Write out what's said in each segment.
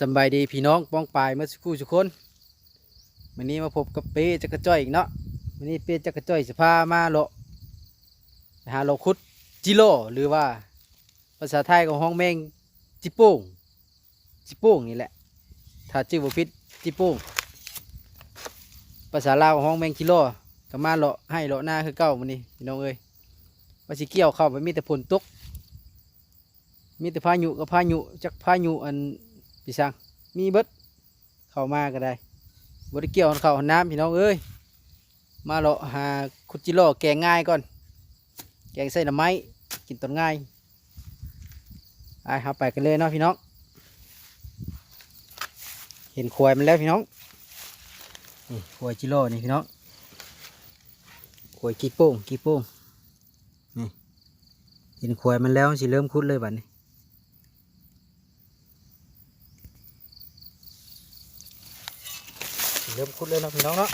สบายดีพี่น้องป้องปายเมื่อสักครู่ทุกคนวันนี้มาพบกับเป้จักรจ้อยอีกเนาะวันนี้เป้จักรจ้อยจะพามาเลหาเลคุดจิโร่หรือว่า ภาษาไทยของห้องแมงจิโป้งจิโป้งนี่แหละถ้าชื่อบ่ผิดจิโป้งภาษาลาวของห้องแมงจิโร่ก็มาเลให้เลหน้าคือเก้ามันนี้พี่น้องเอ้ยว่าสิเกี่ยวเข้าไปมีแต่ฝนตกมีแต่พายุกับพายุจักพายุอัน พี่ช่างมีเบิดเข้ามาก็ได้บริเกี่ยวเขาน้ำพี่น้องเอ้ยมาเลาะหาคุจิโร่แกงง่ายก่อน แกงใส่หน่อไม้กินตอนง่ายไปเอาไปกันเลยเนาะพี่น้อง เห็นขวายมันแล้วพี่น้องนี่ขวายจิโร่นี่พี่น้องขวายกีโป้งกีโป้งนี่เห็นขวายมันแล้วสิเริ่มคุดเลยบัดนี้ เริ่มคุดเลยนะพี่น้องเนาะ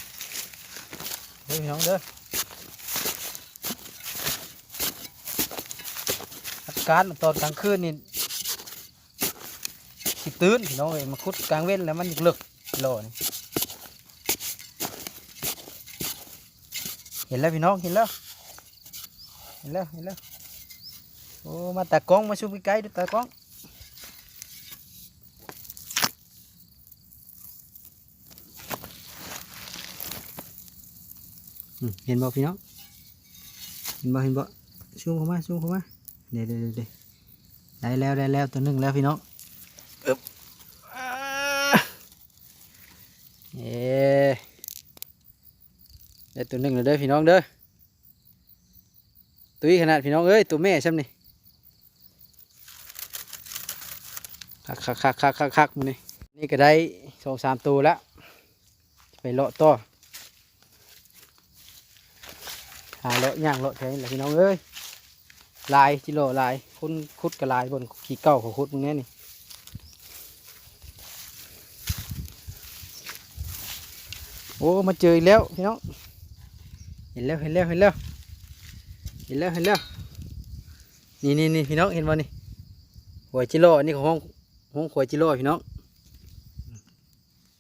เด้อพี่น้องเด้ออากาศตอนกลางคืนนี่สิตื่นพี่น้องเอ้ยมาคุดกลางเว้นแล้วมันหลึกโลนเห็นแล้วพี่น้องเห็นแล้วเห็นแล้วเห็นแล้วโอ้มาตากล้องมาชูไปไกลๆดูตากล้อง เห็นบ่พี่น้องเห็นบ่เห็นบ่ซูมเข้ามาซูมเข้ามาเดี๋ยวเดี๋ยวเดี๋ยวเดี๋ยวได้แล้วได้แล้วตัวหนึ่งแล้วพี่น้องอึ๊บอ่าเอ๊ได้ตัวหนึ่งแล้วเด้อพี่น้องเด้อตุ้ยขนาดพี่น้องเอ้ยตัวแม่ใช่ไหมนี่คักคักคักคักคักคักมันนี่นี่ก็ได้สองสามตัวแล้วไปเลาะต่อ หาเลาะย่างเลาะแทนแหละพี่น้องเอ้ยลายจิโลลายคุณคุดกับลายบนขี้เก้าของคุดมึงแน่นี่โอ้มาเจออีกแล้วพี่น้องเห็นแล้วเห็นแล้วเห็นแล้วเห็นแล้วเห็นแล้วนี่นี่นี่พี่น้องเห็นบ่นี่หัวจิโลอันนี้ของห้องห้องขวดจิโลพี่น้อง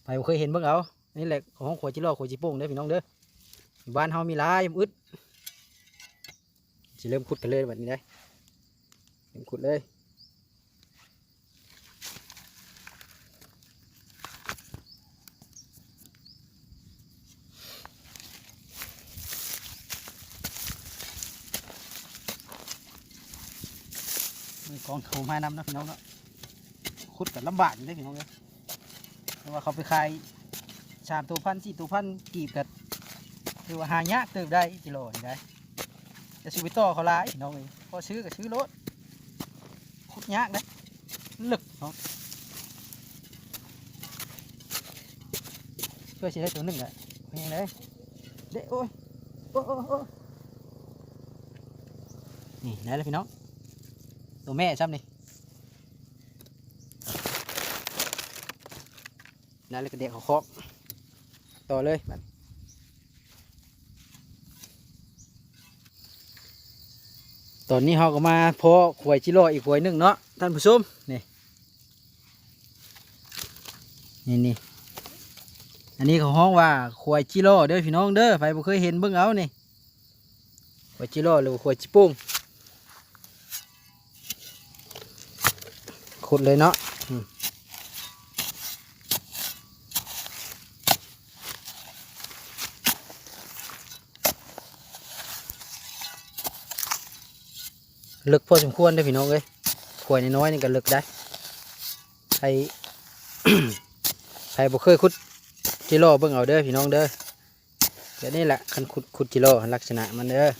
ไปเคยเห็นบิ่งเอานี่แหละของห้องขวดจิโลขวดจิโป้งเด้อพี่น้องเด้อบ้านเฮามีลายมันอึด จะเริ่มขุดกันเลยแบบนี้ได้เริ่มขุดเลยกองโถมานำนะพี่น้องเนาะขุดกันลำบากอยู่ได้อพี่น้องเลยเพราะว่าเขาไปขายชามตัวพันสี่ตัวพันกีบกันคือว่าหายากเติบได้กิโลนี่ได้ จะซื้อไปต่อเขาหลายน้องเอ้ยพอซื้อก็ซื้อรถคุดยากนะลึกเนาะช่วยสิได้ตัวหนึ่งอะเป็นยังไงเด้โอ้ยโอ้โอ้นี่ได้แล้วพี่น้องตัวแม่ซ้ำนี่ได้แล้วก็เด็กเขาเคาะต่อเลยบัด ตอนนี้เราก็มาพอขวยจิโร่อีกขวยหนึ่งเนาะท่านผู้ชมนี่นี่นี่อันนี้เขาห้องว่าขวยจิโร่เด้อพี่น้องเด้อใครบ่เคยเห็นเบิ่งเอานี่ขวยจิโร่หรือขวยจิปุ้งขุดเลยเนาะ ลึกพอสมควรเด้พี่น้องเอ้ยขวยน้อยๆนี่ก็ลึกได้ใครใครบ่เคยขุดจิโร่เบิ่งเอาเด้อพี่น้องเด้อเดี๋ยวนี้แหละคันขุดขุดจิโร่ลักษณะมันเด้อ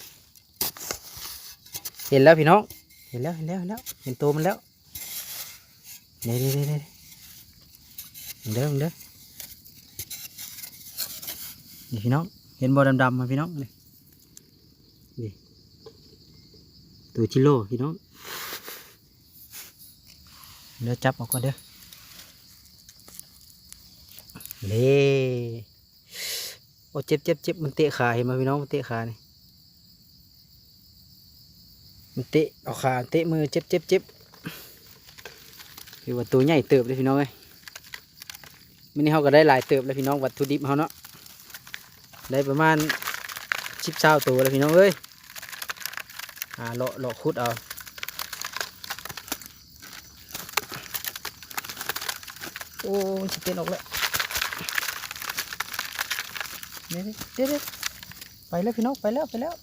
เห็นแล้วพี่น้องเห็นแล้วเห็นแล้วเห็นแล้วเห็นตัวมันแล้วเด้เด้เด้เด้เห็นเด้อเห็นเด้อนี่พี่น้องเห็นบ่ดำๆมาพี่น้องนี่ ตัวจิโร่พี่น้องเดี๋ยวจับเออกก่อนเด้อเล่โอ้เจ็บเจ็บเจ็บมันเตะขาเห็นไหมพี่น้องมันเตะขานี่มันเตะเอาขาเตะมือเจ็บเจ็บเจ็บคือว่าตัวใหญ่เติบเลยพี่น้องเอ้ยมื้อนี้เฮาก็ได้หลายเติบแล้วพี่น้องวัตถุดิบเฮาเนาะได้ประมาณ10เช้าตัวแล้วพี่น้องเอ้ยาเลาะเลาะขุดเอาโอ้สิเป็นออกแล้วเดี๋ยวเดี๋ยวเดี๋ยวไปแล้วพี่น้องไปแล้วไปแล้ว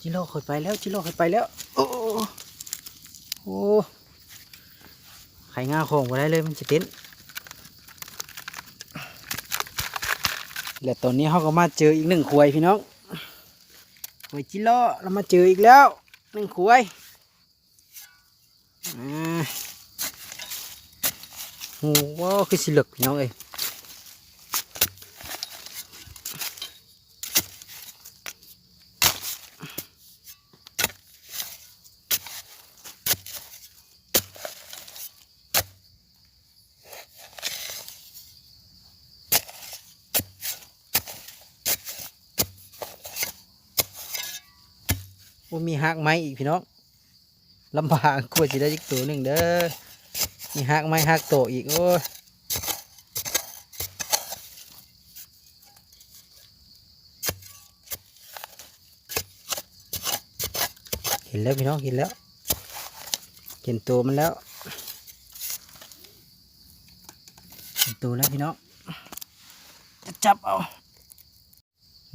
จิโร่เคยไปแล้วจิโร่เคยไปแล้ว โอ้โอ้ไข่งาของบ่ได้เลยมันสิเต้นและตอนนี้เขาก็มาเจออีกหนึ่งขวยพี่น้อง หวยจิโร่เรามาเจออีกแล้วหนึ่งขวยอ่าโอ้โหคือสิลึกพี่น้องเอ้ย ว่ามีหักไม้อีกพี่น้องลำบากกลัวจะได้อีกตัวหนึ่งเด้อมีหักไม้หักโตอีกโอ้ยเห็นแล้วพี่น้องเห็นแล้ว เห็นตัวมันแล้วเห็นตัวแล้วพี่น้องจะจับเอา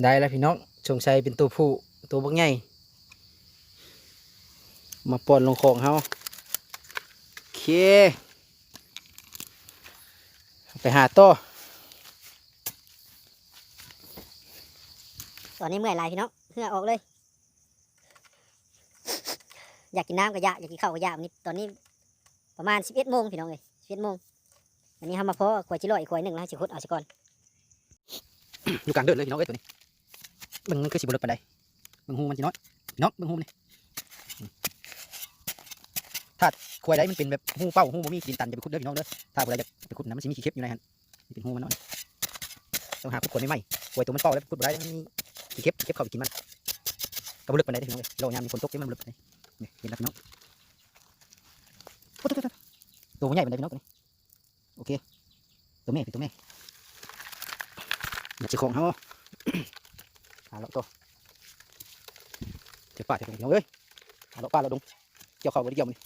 ได้แล้วพี่น้องชงชัยเป็นตัวผู้ตัวบักใหญ่ มาปอนลงของเฮาโอเค ไปหาต่อตอนนี้เมื่อยหลายพี่น้องเหงื่อออกเลย อยากกินน้ำก็ยากอยากกินข้าวก็ยากวันนี้ตอนนี้ประมาณสิบเอ็ดโมงพี่น้องเลยสิบเอ็ดโมงวันนี้ทำมาเพาะขวดจิโร่อีกขวดหนึ่งแล้วสิคุดเอาสิก่อนอยู่กลางเดินเลยพี่น้องเอ้ยตัวนี้เบิ่งมันคือสิบเลิกปานใดเบิ่งหูมันสิน้อยพี่น้องเบิ่งหูมันนี่อืม ถ้าควายใดมันเป็นแบบหูเป้าหูบ่มีกินตันจะไปขุดเด้อพี่น้องเด้อถ้าควายจะไปขุดนะมันสิมีขี้เข็บอยู่ในหันนี่เป็นหูมันน้อยต้องหาขุดคนใหม่ควายตัวมันเป้าแล้วขุดบ่ได้มันมีขี้เข็บขี้เข็บเข้าไปกินมันก็บ่เลิกปานใดเด้อพี่น้องเอ้ยเรายามมีฝนตกที่มันบ่เลิกปานี่เห็นแล้วพี่น้องโอ้ตัวตัวมันใหญ่ปานใดพี่น้องตัวนี้โอเคตัวแม่เป็นตัวแม่เดี๋ยวสิของเฮาหาเลาตัวเดี๋ยวป่าเดี๋ยวพี่น้องเอ้ยหาเลาป่าเราดงเกี่ยวข้าวบริเกี่ยวมัน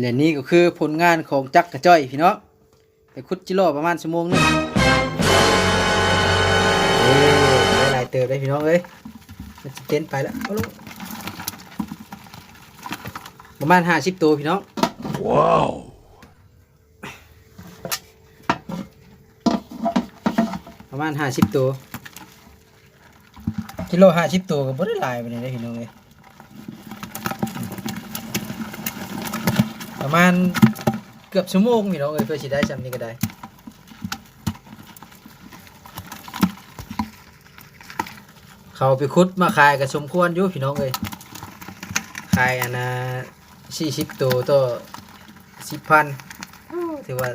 และนี่ก็คือผลงานของจักรกระจ้อยพี่น้องไปขุดจิโร่ประมาณชั่วโมงหนึงเอ้ยได้หลายเติบได้พี่น้องเอ้ยมันจะเต้นไปแล้วเอาลูกประมาณห้าสิบตัวพี่น้องประมาณห้าสิบตัวกิโลห้าสิบตัวก็บ่ได้หลายไปเลยได้อพี่น้องเลย ประมาณเกือบชั่วโมงพี่น้องเอ้ยเพื่อสิได้จำนี้ก็ได้เขาไปคุดมาขายก็สมควรอยู่พี่น้องเอ้ยขายอันนะสี่สิบตัวต่อสิบพันถือว่า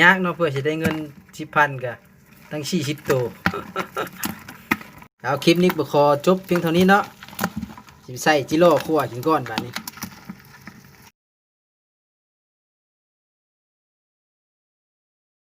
ยากเนาะเพื่อสิได้เงินสิบพันก็ตั้งสี่สิบตัวเอาคลิปนี้บขอจบเพียงเท่านี้เนาะสิใส่จิโร่คั่วกินก้อนแบบนี้